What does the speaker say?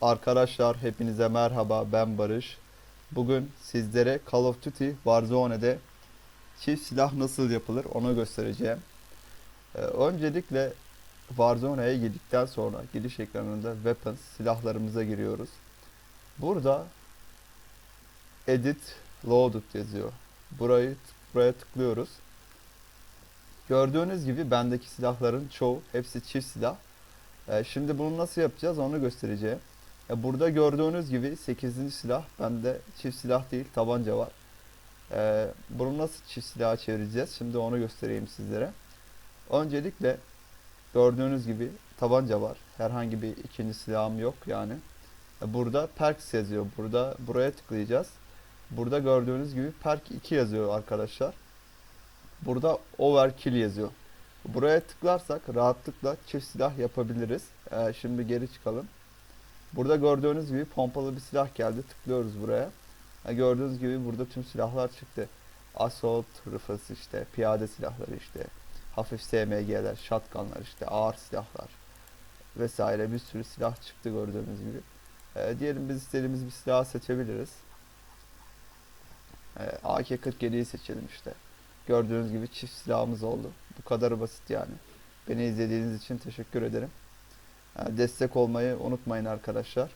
Arkadaşlar hepinize merhaba ben Barış. Bugün sizlere Call of Duty Warzone'de çift silah nasıl yapılır onu göstereceğim. Ee, öncelikle Warzone'ye girdikten sonra giriş ekranında Weapons silahlarımıza giriyoruz. Burada Edit Loaded yazıyor. Burayı buraya tıklıyoruz. Gördüğünüz gibi bendeki silahların çoğu hepsi çift silah. Ee, şimdi bunu nasıl yapacağız onu göstereceğim. Ya burada gördüğünüz gibi 8. silah bende çift silah değil tabanca var. Ee, bunu nasıl çift silaha çevireceğiz? Şimdi onu göstereyim sizlere. Öncelikle gördüğünüz gibi tabanca var. Herhangi bir ikinci silahım yok yani. Burada perks yazıyor. Burada buraya tıklayacağız. Burada gördüğünüz gibi perk 2 yazıyor arkadaşlar. Burada overkill yazıyor. Buraya tıklarsak rahatlıkla çift silah yapabiliriz. Ee, şimdi geri çıkalım. Burada gördüğünüz gibi pompalı bir silah geldi. Tıklıyoruz buraya. Gördüğünüz gibi burada tüm silahlar çıktı. Assault rifles işte, piyade silahları işte, hafif SMG'ler, shotgunlar işte, ağır silahlar vesaire bir sürü silah çıktı gördüğünüz gibi. Ee, diyelim biz istediğimiz bir silah seçebiliriz. Ee, AK-47'yi seçelim işte. Gördüğünüz gibi çift silahımız oldu. Bu kadar basit yani. Beni izlediğiniz için teşekkür ederim. Destek olmayı unutmayın arkadaşlar.